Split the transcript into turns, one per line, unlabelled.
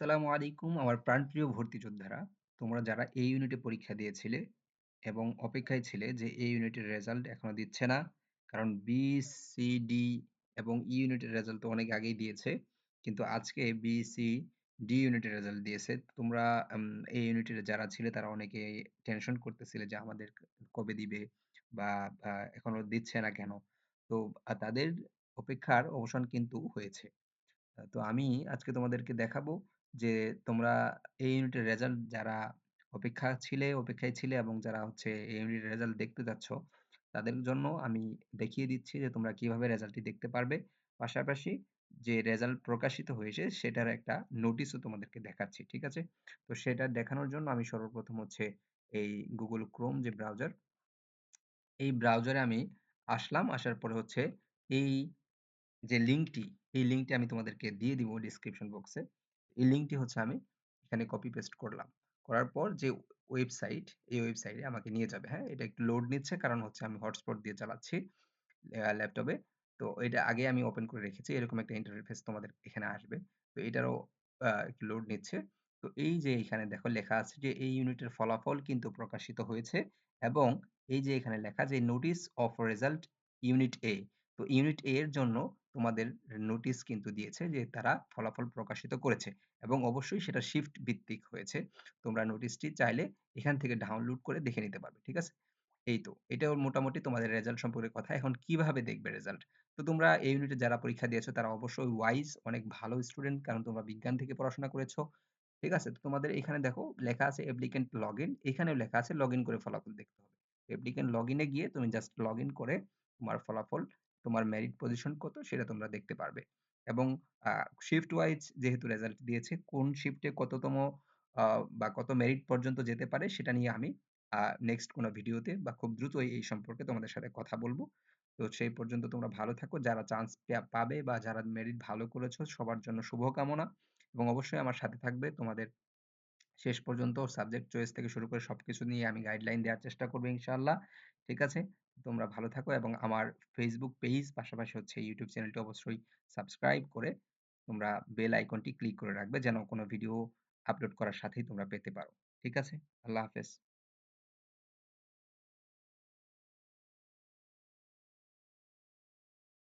আসসালামু আলাইকুম আমার প্রাণপ্রিয় ভর্তি যোদ্ধারা তোমরা যারা এই ইউনিটে পরীক্ষা দিয়েছিলে এবং অপেক্ষায় ছিলে যে এই ইউনিটের রেজাল্ট এখনও দিচ্ছে না, কারণ বি সি ডি এবং ই ইউনিটের রেজাল্ট তো অনেক আগেই দিয়েছে, কিন্তু আজকে বি সি ডি ইউনিটের রেজাল্ট দিয়েছে। তোমরা এই ইউনিটের যারা ছিলে তারা অনেকে টেনশন করতেছিলে যে আমাদের কবে দিবে বা এখনও দিচ্ছে না কেন? তো তাদের অপেক্ষার অবসান কিন্তু হয়েছে। তো আমি আজকে তোমাদেরকে দেখাবো যে তোমরা এই ইউনিটের রেজাল্ট যারা অপেক্ষা ছিলে, অপেক্ষায় ছিলে এবং যারা হচ্ছে এই ইউনিটের রেজাল্ট দেখতে যাচ্ছ, তাদের জন্য আমি দেখিয়ে দিচ্ছি যে তোমরা কীভাবে রেজাল্টটি দেখতে পারবে। পাশাপাশি যে রেজাল্ট প্রকাশিত হয়েছে, সেটার একটা নোটিশও তোমাদেরকে দেখাচ্ছি, ঠিক আছে? তো সেটা দেখানোর জন্য আমি সর্বপ্রথম হচ্ছে এই গুগল ক্রোম যে ব্রাউজার এই ব্রাউজারে আমি আসলাম। আসার পরে হচ্ছে এই যে লিঙ্কটি এই লিঙ্কটি আমি তোমাদেরকে দিয়ে দিব ডিসক্রিপশন বক্সে এই লিঙ্কটি হচ্ছে আমি এখানে কপি পেস্ট করলাম। করার পর যে ওয়েবসাইট এই ওয়েবসাইটে আমাকে নিয়ে যাবে হ্যাঁ? এটা একটু লোড নিচ্ছে কারণ হচ্ছে আমি হটস্পট দিয়ে চালাচ্ছি ল্যাপটপে তো এটা আগে আমি ওপেন করে রেখেছি, এরকম একটা ইন্টারফেস তোমাদের এখানে আসবে। তো এটারও একটু লোড নিচ্ছে। তো এই যে এখানে দেখো লেখা আছে যে এই ইউনিটের ফলাফল কিন্তু প্রকাশিত হয়েছে এবং এই যে এখানে লেখা যে notice of result unit A তো ইউনিট এ এর জন্য তোমাদের নোটিশ কিন্তু দিয়েছে যে তারা ফলাফল প্রকাশিত করেছে এবং অবশ্যই সেটা শিফট ভিত্তিক হয়েছে। তোমরা নোটিশটি চাইলে এখান থেকে ডাউনলোড করে দেখে নিতে পারবে, ঠিক আছে? এই তো, এটাও মোটামুটি তোমাদের রেজাল্ট সম্পর্কে কথা। এখন কীভাবে দেখবে রেজাল্ট তো তোমরা এই ইউনিটে যারা পরীক্ষা দিয়েছ তারা অবশ্যই ওয়াইজ অনেক ভালো স্টুডেন্ট কারণ তোমরা বিজ্ঞান থেকে পড়াশোনা করেছ, ঠিক আছে? তো তোমাদের এখানে দেখো লেখা আছে অ্যাপ্লিকেন্ট লগ ইন এখানেও লেখা আছে লগ ইন করে ফলাফল দেখতে হবে। অ্যাপ্লিকেন্ট লগ ইনে গিয়ে তুমি জাস্ট লগ ইন করে তোমার ফলাফল তোমার মেরিট পজিশন কত সেটা তোমরা দেখতে পারবে। এবং শিফট ওয়াইজ যেহেতু রেজাল্ট দিয়েছে, কোন শিফটে কততম বা কত মেরিট পর্যন্ত যেতে পারে সেটা নিয়ে আমি নেক্সট কোনো ভিডিওতে বা খুব দ্রুতই এই সম্পর্কে তোমাদের সাথে কথা বলব। তো সেই পর্যন্ত তোমরা ভালো থাকো। যারা চান্স পাবে বা যারা মেরিট ভালো করেছ, সবার জন্য শুভকামনা। এবং অবশ্যই আমার সাথে থাকবে তোমাদের শেষ পর্যন্ত সাবজেক্ট চয়েস থেকে শুরু করে সব কিছু নিয়ে আমি গাইডলাইন দেওয়ার চেষ্টা করব ইনশাআল্লাহ। ঠিক আছে? তোমরা ভালো থাকো এবং আমার ফেসবুক পেজ পাশাপাশি হচ্ছে ইউটিউব চ্যানেলটি অবশ্যই সাবস্ক্রাইব করে তোমরা বেল আইকনটি ক্লিক করে রাখবে যেন কোনো ভিডিও আপলোড করার সাথেই তোমরা পেতে পারো। ঠিক আছে? আল্লাহ হাফেজ।